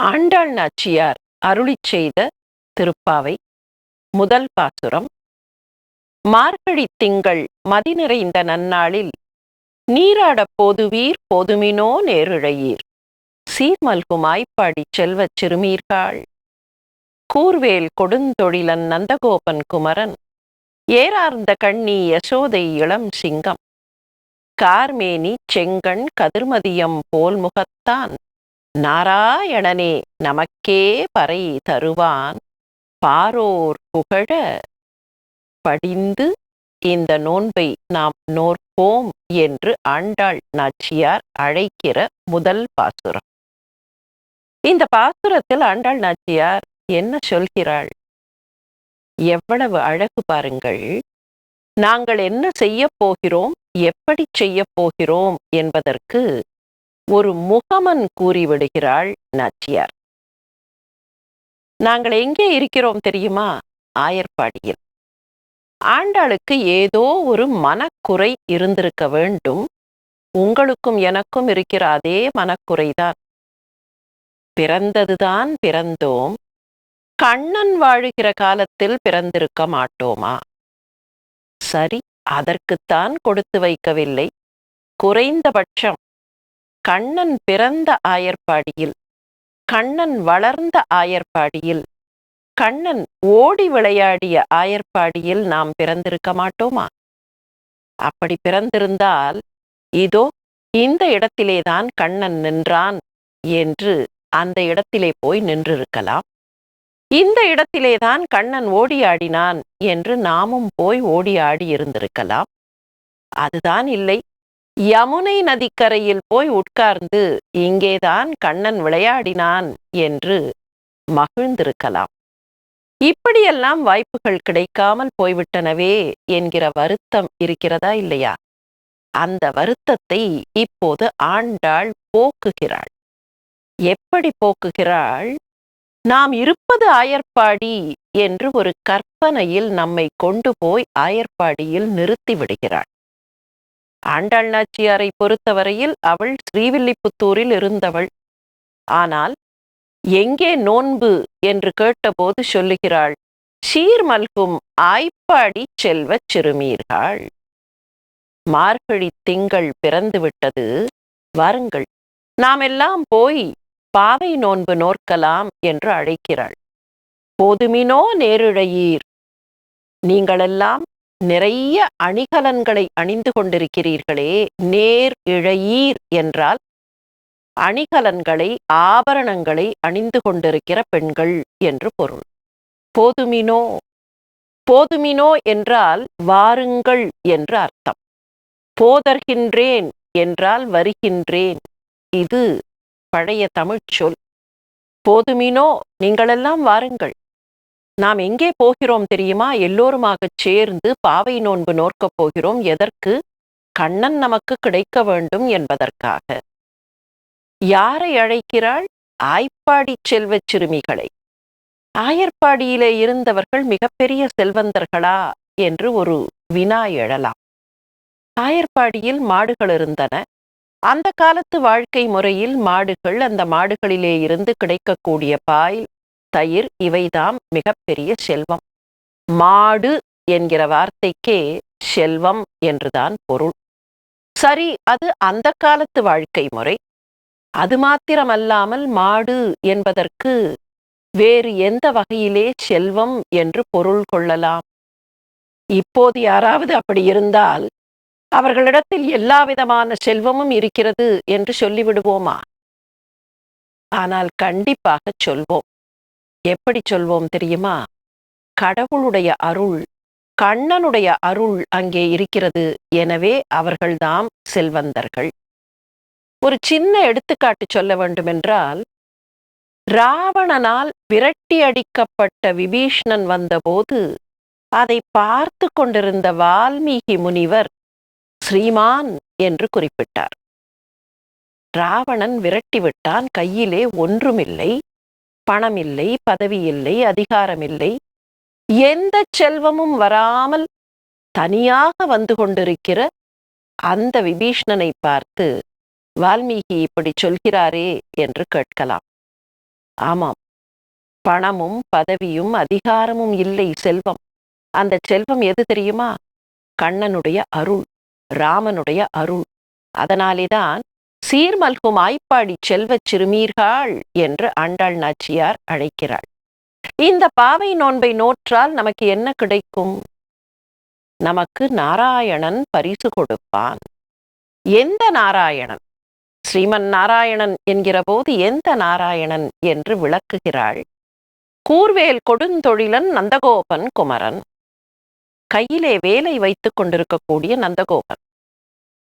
ஆண்டாள் நாச்சியார் அருளிச் செய்த திருப்பாவை. முதல் பாசுரம். மார்கழித் திங்கள் மதி நிறைந்த நன்னாளில் நீராடப் போதுவீர் போதுமினோ நேரிழையீர். சீர்மல்கும் ஆய்ப்பாடிச் செல்வச் சிறுமீர்காள். கூர்வேல் கொடுந்தொழிலன் நந்தகோபன் குமரன். ஏறார்ந்த கண்ணி யசோதை இளம் சிங்கம். கார்மேனி செங்கண் கதிர்மதியம் போல் முகத்தான். நாராயணனே நமக்கே பறை தருவான். பாரோர் புகழ படிந்து இந்த நோன்பை நாம் நோற்போம் என்று ஆண்டாள் நாச்சியார் அழைக்கிற முதல் பாசுரம். இந்த பாசுரத்தில் ஆண்டாள் நாச்சியார் என்ன சொல்கிறாள்? எவ்வளவு அழகு பாருங்கள். நாங்கள் என்ன செய்யப் போகிறோம்? எப்படி செய்யப் போகிறோம் என்பதற்கு ஒரு முகமன் கூறிவிடுகிறாள் நாச்சியார். நாங்கள் எங்கே இருக்கிறோம் தெரியுமா? ஆயர்பாடியில். ஆண்டாளுக்கு ஏதோ ஒரு மனக்குறை இருந்திருக்க வேண்டும். உங்களுக்கும் எனக்கும் இருக்கிற அதே மனக்குறைதான் பிறந்ததுதான் பிறந்தோம். கண்ணன் வாழுகிற காலத்தில் பிறந்திருக்க மாட்டோமா? சரி அதற்குத்தான் கொடுத்து வைக்கவில்லை. குறைந்தபட்சம் கண்ணன் பிறந்த ஆயர்பாடியில் கண்ணன் வளர்ந்த ஆயர்பாடியில் கண்ணன் ஓடி விளையாடிய ஆயர்பாடியில் நாம் பிறந்திருக்க மாட்டோமா? அப்படி பிறந்திருந்தால் இதோ இந்த இடத்திலேதான் கண்ணன் நின்றான் என்று அந்த இடத்திலே போய் நின்றிருக்கலாம். இந்த இடத்திலேதான் கண்ணன் ஓடி ஆடினான் என்று நாமும் போய் ஓடி ஆடி இருந்திருக்கலாம். அதுதான் இல்லை. யமுனை நதிக்கரையில் போய் உட்கார்ந்து இங்கேதான் கண்ணன் விளையாடினான் என்று மகிழ்ந்திருக்கலாம். இப்படியெல்லாம் வாய்ப்புகள் கிடைக்காமல் போய்விட்டனவே என்கிற வருத்தம் இருக்கிறதா இல்லையா? அந்த வருத்தத்தை இப்போது ஆண்டாள் போக்குகிறாள். எப்படி போக்குகிறாள்? நாம் இருப்பது ஆயர்பாடி என்று ஒரு கற்பனையில் நம்மை கொண்டு போய் ஆயர்பாடியில் நிறுத்தி விடுகிறாள். ஆண்டாள் நாச்சியாரை பொறுத்தவரையில் அவள் ஸ்ரீவில்லிபுத்தூரில் இருந்தவள். ஆனால் எங்கே நோன்பு என்று கேட்டபோது சொல்லுகிறாள் சீர்மல்கும் ஆய்ப்பாடி செல்வச் சிறுமீர்கள். மார்கழி திங்கள் பிறந்துவிட்டது. வாருங்கள் நாம் எல்லாம் போய் பாவை நோன்பு நோற்கலாம் என்று அழைக்கிறாள். போதுமினோ நேரிழையீர். நீங்களெல்லாம் நிறைய அணிகலன்களை அணிந்து கொண்டிருக்கிறீர்களே நேர் இழையீர் என்றால் அணிகலன்களை ஆபரணங்களை அணிந்து கொண்டிருக்கிற பெண்கள் என்று பொருள். போதுமினோ? போதுமினோ என்றால் வாருங்கள் என்று அர்த்தம். போதர்கின்றேன் என்றால் வருகின்றேன். இது பழைய தமிழ்ச் சொல் போதுமினோ? நீங்களெல்லாம் வாருங்கள். நாம் எங்கே போகிறோம் தெரியுமா? எல்லோருமாகச் சேர்ந்து பாவை நோன்பு நோக்கப் போகிறோம். எதற்கு? கண்ணன் நமக்கு கிடைக்க வேண்டும் என்பதற்காக. யாரை அழைக்கிறாள்? ஆய்ப்பாடி செல்வச் சிறுமிகளை. ஆயர்பாடியிலே இருந்தவர்கள் மிகப்பெரிய செல்வந்தர்களா? என்று ஒரு வினா எழலாம். ஆயர்பாடியில் மாடுகள் இருந்தன. அந்த காலத்து வாழ்க்கை முறையில் மாடுகள் அந்த மாடுகளிலே இருந்து கிடைக்கக்கூடிய பால் தயிர் இவைதாம் மிகப்பெரிய செல்வம். மாடு என்கிற வார்த்தைக்கே செல்வம் என்றுதான் பொருள். சரி அது அந்த காலத்து வாழ்க்கை முறை. அது மாத்திரமல்லாமல் மாடு என்பதற்கு வேறு எந்த வகையிலே செல்வம் என்று பொருள் கொள்ளலாம். இப்போது யாராவது அப்படி இருந்தால் அவர்களிடத்தில் எல்லா விதமான செல்வமும் இருக்கிறது என்று சொல்லிவிடுவோமா? ஆனால் கண்டிப்பாக சொல்வோம். எப்படி சொல்வோம் தெரியுமா? கடவுளுடைய அருள் கண்ணனுடைய அருள் அங்கே இருக்கிறது. எனவே அவர்கள்தாம் செல்வந்தர்கள். ஒரு சின்ன எடுத்துக்காட்டு சொல்ல வேண்டுமென்றால் ராவணனால் விரட்டி அடிக்கப்பட்ட விபீஷ்ணன் வந்தபோது அதை பார்த்து கொண்டிருந்த வால்மீகி முனிவர் ஸ்ரீமான் என்று குறிப்பிட்டார். ராவணன் விரட்டிவிட்டான் கையிலே ஒன்றுமில்லை. பணம் இல்லை பதவி இல்லை அதிகாரம் இல்லை எந்த செல்வமும் வராமல் தனியாக வந்து கொண்டிருக்கிற அந்த விபீஷ்ணனை பார்த்து வால்மீகி இப்படி சொல்கிறாரே என்று கேட்கலாம். ஆமாம். பணமும் பதவியும் அதிகாரமும் இல்லை செல்வம். அந்த செல்வம் எது தெரியுமா? கண்ணனுடைய அருள் ராமனுடைய அருள். அதனாலேதான் சீர்மல்கும் ஆய்ப்பாடி செல்வச் சிறுமீர்கள் என்று ஆண்டாள் நாச்சியார் அழைக்கிறாள். இந்த பாவை நோன்பை நோற்றால் நமக்கு என்ன கிடைக்கும்? நமக்கு நாராயணன் பரிசு கொடுப்பான். எந்த நாராயணன்? ஸ்ரீமன் நாராயணன் என்கிற போது எந்த நாராயணன் என்று விளக்குகிறாள். கூர்வேல் கொடுந்தொழிலன் நந்தகோபன் குமரன். கையிலே வேலை வைத்துக் கொண்டிருக்கக்கூடிய நந்தகோபன்.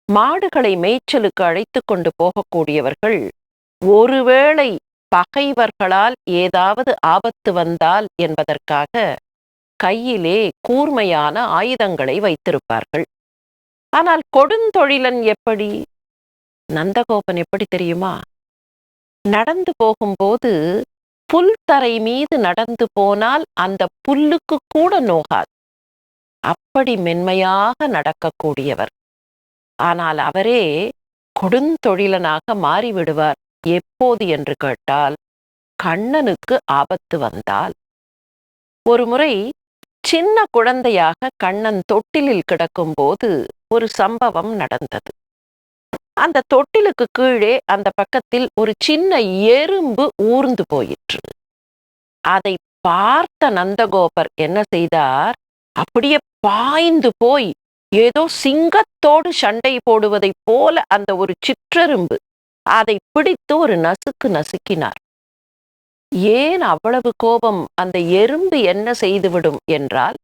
மாடுகளை மேய்ச்சலுக்கு அழைத்து கொண்டு போகக்கூடியவர்கள் ஒருவேளை பகைவர்களால் ஏதாவது ஆபத்து வந்தால் என்பதற்காக கையிலே கூர்மையான ஆயுதங்களை வைத்திருப்பார்கள். ஆனால் கொடுந்தொழிலன் எப்படி? நந்தகோபன் எப்படி தெரியுமா? நடந்து போகும்போது புல் தரை மீது நடந்து போனால் அந்த புல்லுக்கு கூட நோகாது. அப்படி மென்மையாக நடக்கக்கூடியவர். ஆனால் அவரே கொடுந்தொழிலனாக மாறிவிடுவார். எப்போது என்று கேட்டால் கண்ணனுக்கு ஆபத்து வந்தால். ஒருமுறை சின்ன குழந்தையாக கண்ணன் தொட்டிலில் கிடக்கும்போது ஒரு சம்பவம் நடந்தது. அந்த தொட்டிலுக்கு கீழே அந்த பக்கத்தில் ஒரு சின்ன எறும்பு ஊர்ந்து போயிற்று. அதை பார்த்த நந்தகோபர் என்ன செய்தார்? அப்படியே பாய்ந்து போய் ஏதோ சிங்கத்தோடு சண்டை போடுவதைப் போல அந்த ஒரு சிற்றெரும்பு அதை பிடித்து ஒரு நசுக்கு நசுக்கினார். ஏன் அவ்வளவு கோபம்? அந்த எறும்பு என்ன செய்துவிடும் என்றால்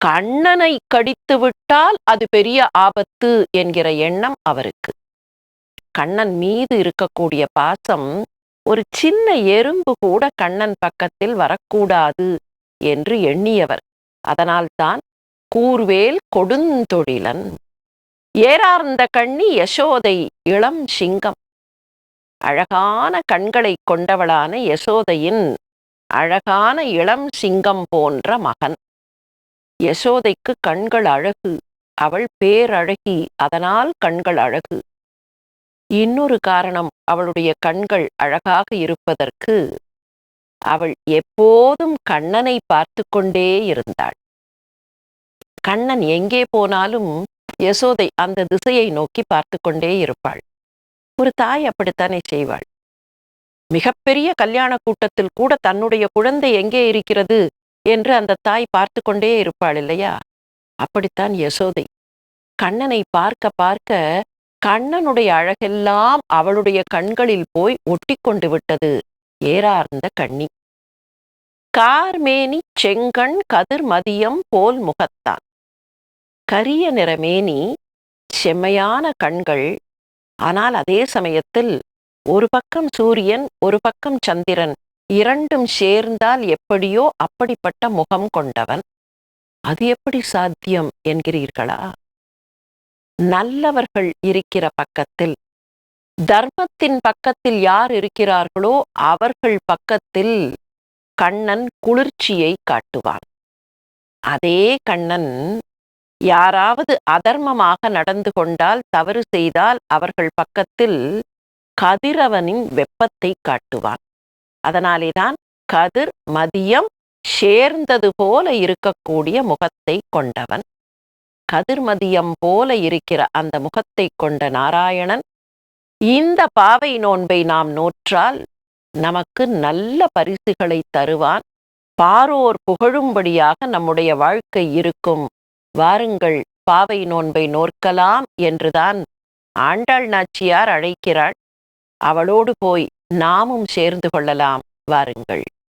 கண்ணனை கடித்து விட்டால் அது பெரிய ஆபத்து என்கிற எண்ணம் அவருக்கு. கண்ணன் மீது இருக்கக்கூடிய பாசம் ஒரு சின்ன எறும்பு கூட கண்ணன் பக்கத்தில் வரக்கூடாது என்று எண்ணியவர். அதனால்தான் கூர்வேல் கொடுந்தொழிலன். ஏறார்ந்த கண்ணி யசோதை இளம் சிங்கம். அழகான கண்களை கொண்டவளான யசோதையின் அழகான இளம் சிங்கம் போன்ற மகன். யசோதைக்கு கண்கள் அழகு அவள் பேரழகி அதனால் கண்கள் அழகு. இன்னொரு காரணம் அவளுடைய கண்கள் அழகாக இருப்பதற்கு அவள் எப்போதும் கண்ணனை பார்த்து கொண்டே இருந்தாள். கண்ணன் எங்கே போனாலும் யசோதை அந்த திசையை நோக்கி பார்த்து கொண்டே இருப்பாள். ஒரு தாய் அப்படித்தானே செய்வாள். மிகப்பெரிய கல்யாண கூட்டத்தில் கூட தன்னுடைய குழந்தை எங்கே இருக்கிறது என்று அந்த தாய் பார்த்து கொண்டே இருப்பாள் இல்லையா? அப்படித்தான் யசோதை. கண்ணனை பார்க்க பார்க்க கண்ணனுடைய அழகெல்லாம் அவளுடைய கண்களில் போய் ஒட்டி கொண்டு விட்டது. ஏறார்ந்த கண்ணி. கார்மேனி செங்கண் கதிர் மதியம் போல் முகத்தான். கரிய நிறமேனி செம்மையான கண்கள். ஆனால் அதே சமயத்தில் ஒரு பக்கம் சூரியன் ஒரு பக்கம் சந்திரன். இரண்டும் சேர்ந்தால் எப்படியோ அப்படிப்பட்ட முகம் கொண்டவன். அது எப்படி சாத்தியம் என்கிறீர்களா? நல்லவர்கள் இருக்கிற பக்கத்தில். தர்மத்தின் பக்கத்தில் யார் இருக்கிறார்களோ அவர்கள் பக்கத்தில் கண்ணன் குளிர்ச்சியை காட்டுவான். அதே கண்ணன் யாராவது அதர்மமாக நடந்து கொண்டால் தவறு செய்தால் அவர்கள் பக்கத்தில் கதிரவனின் வெப்பத்தை காட்டுவான் அதனாலேதான் கதிர் மதியம் சேர்ந்தது போல இருக்கக்கூடிய முகத்தை கொண்டவன். கதிர்மதியம் போல இருக்கிற அந்த முகத்தை கொண்ட நாராயணன் இந்த பாவை நோன்பை நாம் நோற்றால் நமக்கு நல்ல பரிசுகளை தருவான். பாரோர் புகழும்படியாக நம்முடைய வாழ்க்கை இருக்கும். வாருங்கள் பாவை நோன்பை நோற்கலாம் என்றுதான் ஆண்டாள் நாச்சியார் அழைக்கிறாள். அவளோடு போய் நாமும் சேர்ந்து கொள்ளலாம். வாருங்கள்.